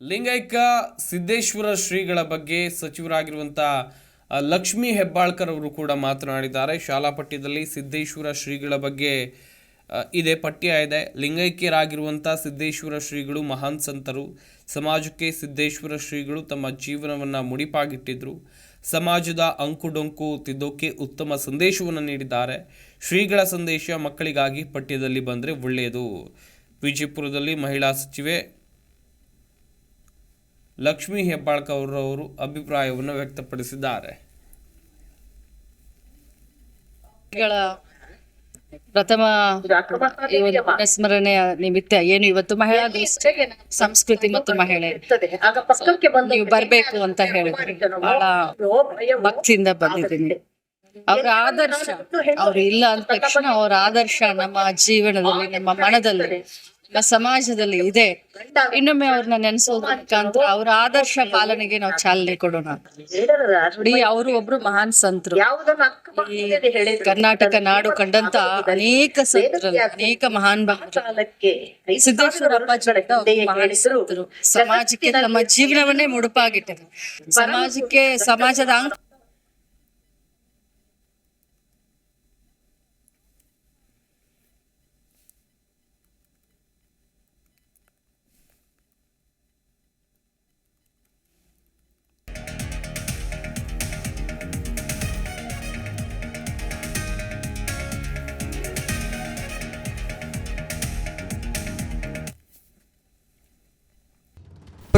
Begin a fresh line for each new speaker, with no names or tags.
ಲಿಂಗೈಕ್ಯ ಸಿದ್ದೇಶ್ವರ ಶ್ರೀಗಳ ಬಗ್ಗೆ ಸಚಿವರಾಗಿರುವಂಥ ಲಕ್ಷ್ಮಿ ಹೆಬ್ಬಾಳ್ಕರ್ ಅವರು ಕೂಡ ಮಾತನಾಡಿದ್ದಾರೆ. ಶಾಲಾ ಪಠ್ಯದಲ್ಲಿ ಸಿದ್ದೇಶ್ವರ ಶ್ರೀಗಳ ಬಗ್ಗೆ ಇದೆ, ಪಠ್ಯ ಇದೆ. ಲಿಂಗೈಕ್ಯರಾಗಿರುವಂಥ ಸಿದ್ದೇಶ್ವರ ಶ್ರೀಗಳು ಮಹಾನ್ ಸಂತರು. ಸಮಾಜಕ್ಕೆ ಸಿದ್ದೇಶ್ವರ ಶ್ರೀಗಳು ತಮ್ಮ ಜೀವನವನ್ನು ಮುಡಿಪಾಗಿಟ್ಟಿದ್ರು. ಸಮಾಜದ ಅಂಕುಡೊಂಕು ತಿದ್ದೋಕೆ ಉತ್ತಮ ಸಂದೇಶವನ್ನು ನೀಡಿದ್ದಾರೆ. ಶ್ರೀಗಳ ಸಂದೇಶ ಮಕ್ಕಳಿಗಾಗಿ ಪಠ್ಯದಲ್ಲಿ ಬಂದರೆ ಒಳ್ಳೆಯದು. ವಿಜಯಪುರದಲ್ಲಿ ಮಹಿಳಾ ಸಚಿವೆ ಲಕ್ಷ್ಮೀ ಹೆಬ್ಬಾಳ್ಕರ್ ಅವರು ಅಭಿಪ್ರಾಯವನ್ನು ವ್ಯಕ್ತಪಡಿಸಿದ್ದಾರೆ.
ಪ್ರಥಮ ಸ್ಮರಣೆಯ ನಿಮಿತ್ತ ಏನು ಇವತ್ತು ಮಹಿಳಾ ಸಂಸ್ಕೃತಿ ಮತ್ತು ಮಹಿಳೆ. ನೀವು ಬರ್ಬೇಕು ಅಂತ ಹೇಳಿದ್ರು ಬಹಳ ಭಕ್ತಿಯಿಂದ ಬಂದಿದ್ದೀನಿ. ಅವ್ರ ಆದರ್ಶ, ಅವ್ರು ಇಲ್ಲ ಅಂದ ತಕ್ಷಣ ಅವರ ಆದರ್ಶ ನಮ್ಮ ಜೀವನದಲ್ಲಿ, ನಮ್ಮ ಮನದಲ್ಲಿ ಸಮಾಜದಲ್ಲಿ ಇದೆ. ಇನ್ನೊಮ್ಮೆ ಅವ್ರನ್ನ ನೆನೆಸೋದ್ರ ಅವ್ರ ಆದರ್ಶ ಪಾಲನೆಗೆ ನಾವು ಚಾಲನೆ ಕೊಡೋಣ. ಅವರು ಒಬ್ರು ಮಹಾನ್ ಸಂತರು. ಕರ್ನಾಟಕ ನಾಡು ಕಂಡಂತ ಅನೇಕ ಸಂತರಲ್ಲಿ ಅನೇಕ ಮಹಾನ್ ಭಕ್ತರು. ಸಿದ್ದೇಶ್ವರ ಸಂತರು. ಸಮಾಜಕ್ಕೆ ತಮ್ಮ ಜೀವನವನ್ನೇ ಮುಡುಪಾಗಿಟ್ಟರು. ಸಮಾಜಕ್ಕೆ, ಸಮಾಜದ